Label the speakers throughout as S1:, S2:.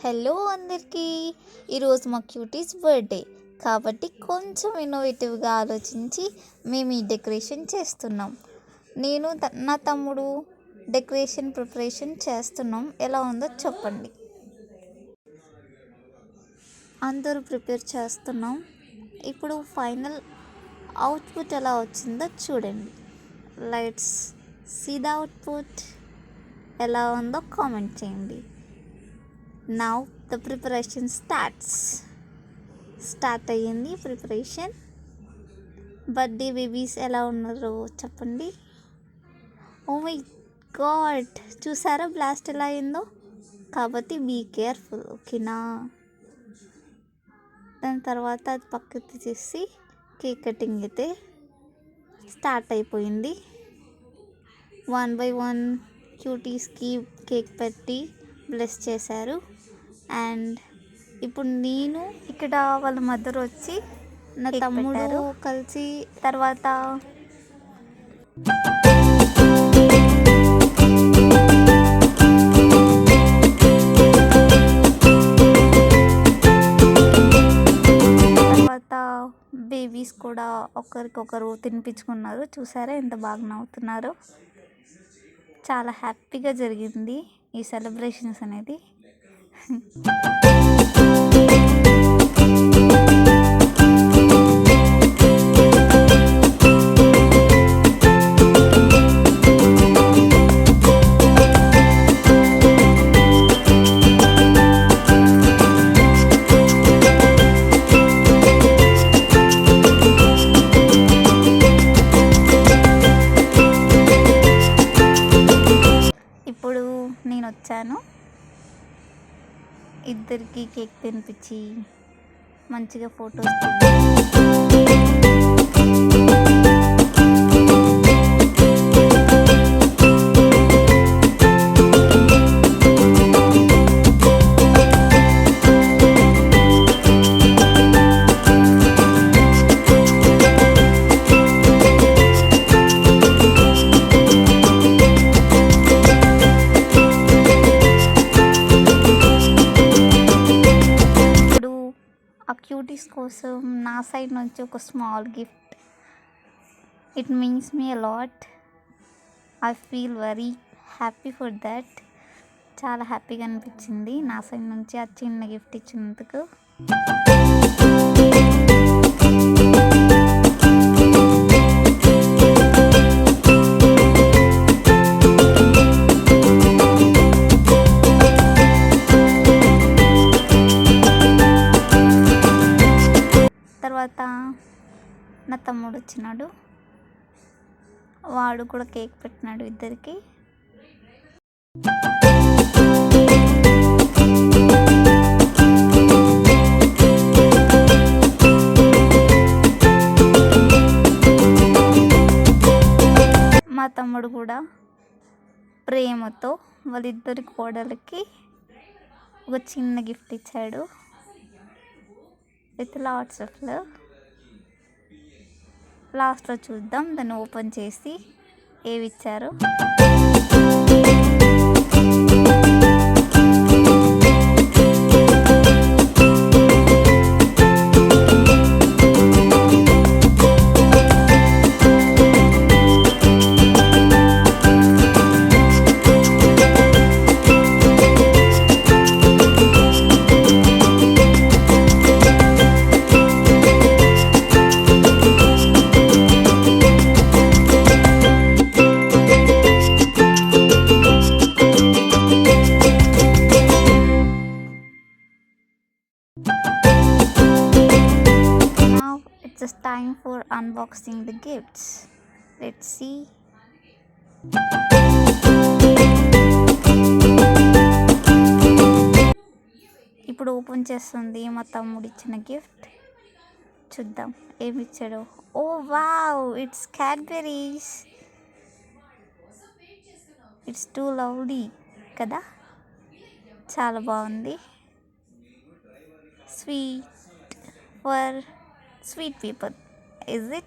S1: Hello అందరికీ. ఈరోజు మా క్యూటీస్ బర్త్డే కాబట్టి కొంచెం ఇన్నోవేటివ్గా ఆలోచించి మేము ఈ డెకరేషన్ చేస్తున్నాం. నేను నా తమ్ముడు డెకరేషన్ ప్రిపరేషన్ చేస్తున్నాం. ఎలా ఉందో చెప్పండి. అందరూ ప్రిపేర్ చేస్తున్నాం. ఇప్పుడు ఫైనల్ అవుట్పుట్ ఎలా వచ్చిందో చూడండి. లైట్స్ సీదా అవుట్పుట్ ఎలా ఉందో కామెంట్ చేయండి. Now the preparation starts start అయ్యింది ప్రిపరేషన్ బర్త్డే బేబీస్ ఎలా ఉన్నారో చెప్పండి. ఓ మై గాడ్ చూసారా బ్లాస్ట్ ఎలా అయిందో? కాబట్టి బీ కేర్ఫుల్ ఓకేనా దాని తర్వాత అది పక్కకి తీసేసి కేక్ కటింగ్ అయితే స్టార్ట్ అయిపోయింది. వన్ బై వన్ క్యూటీస్కి కేక్ పెట్టి బ్లెస్ చేశారు. అండ్ ఇప్పుడు నేను ఇక్కడ వాళ్ళ మదర్ వచ్చి నా తమ్ముడు. కలిసి తర్వాత తర్వాత బేబీస్ కూడా ఒకరికొకరు తినిపించుకున్నారు. చూసారా ఎంత బాగా నవ్వుతున్నారు. చాలా హ్యాపీగా జరిగింది ఈ సెలబ్రేషన్స్ అనేది. నేను వచ్చాను. ఇద్దరికి కేక్ తినిపించి మంచిగా ఫొటోస్ క్యూటీస్ కోసం నా సైడ్ నుంచి ఒక small gift. It means me a lot I feel very happy for that చాలా హ్యాపీగా అనిపించింది నా సైడ్ నుంచి ఆ చిన్న గిఫ్ట్ ఇచ్చినందుకు. తర్వాత నా తమ్ముడు వచ్చినాడు. వాడు కూడా కేక్ పెట్టినాడు ఇద్దరికి. మా తమ్ముడు కూడా ప్రేమతో వాళ్ళిద్దరి కోడలకి ఒక చిన్న గిఫ్ట్ ఇచ్చాడు. With lots of love. లాస్ట్లో చూద్దాం దాన్ని ఓపెన్ చేసి ఏవి ఇచ్చారు Now it's time for unboxing the gifts. Let's see. ఇప్పుడు ఓపెన్ చేస్తుంది మా తమ్ముడు ఇచ్చిన గిఫ్ట్ చూద్దాం. ఏమి ఇచ్చాడు? ఓ wow! It's Cadbury's it's too lovely కదా? చాలా బాగుంది. Sweet for sweet people, is it?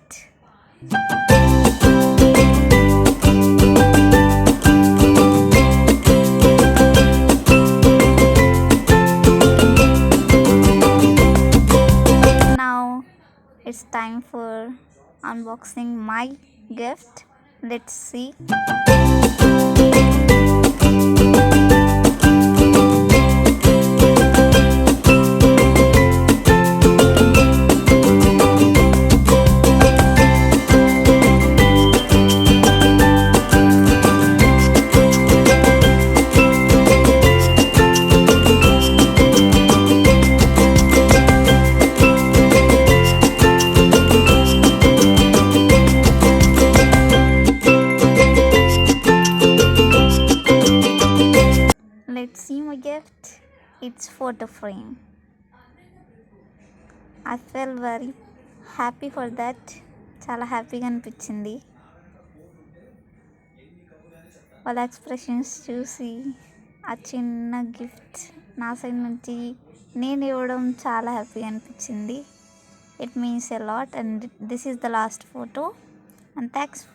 S1: Now it's time for unboxing my gift. Let's see. Photo frame I fell very happy for that చాలా హ్యాపీగా అనిపించింది. వాళ్ళ ఎక్స్ప్రెషన్స్ చూసి ఆ చిన్న గిఫ్ట్ నా సైడ్ నుంచి నేను ఇవ్వడం చాలా హ్యాపీగా అనిపించింది. It means a lot and this is the last photo and thanks